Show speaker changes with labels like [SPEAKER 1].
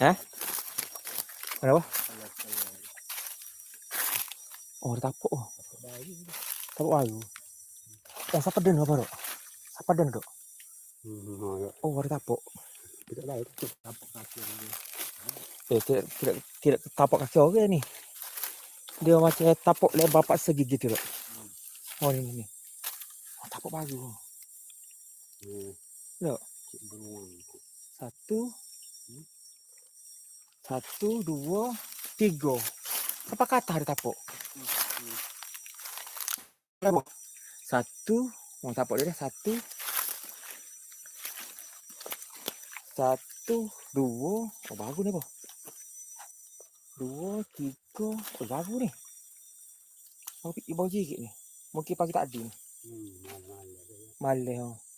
[SPEAKER 1] Hah? Kenapa? Oh, tapuk. Oh. Tapuk ayu. Oh, sapadan apa, Dok? Sapadan, Dok. Oh, ada tapuk.
[SPEAKER 2] Tidak tahu itu tapuk kaki ini.
[SPEAKER 1] Eh, tidak, tidak, tidak tapak kaki orang ni. Dia macam tapak lebar persegi gitu, Dok. Oh, ini, ni. Oh, tapak baru.
[SPEAKER 2] Hmm.
[SPEAKER 1] Ya.
[SPEAKER 2] Beruang.
[SPEAKER 1] Satu. Satu, dua, tiga. Apa kata ada tapak? Berapa? Satu. Oh, tapak dia. Satu. Satu, dua. Oh, baru ni, apa? Dua, tiga. Oh, baru ni. Oh, pergi bau sikit ni. Mungkin pagi tak ada ni.
[SPEAKER 2] Hmm, malam-malam.
[SPEAKER 1] Malah. Oh.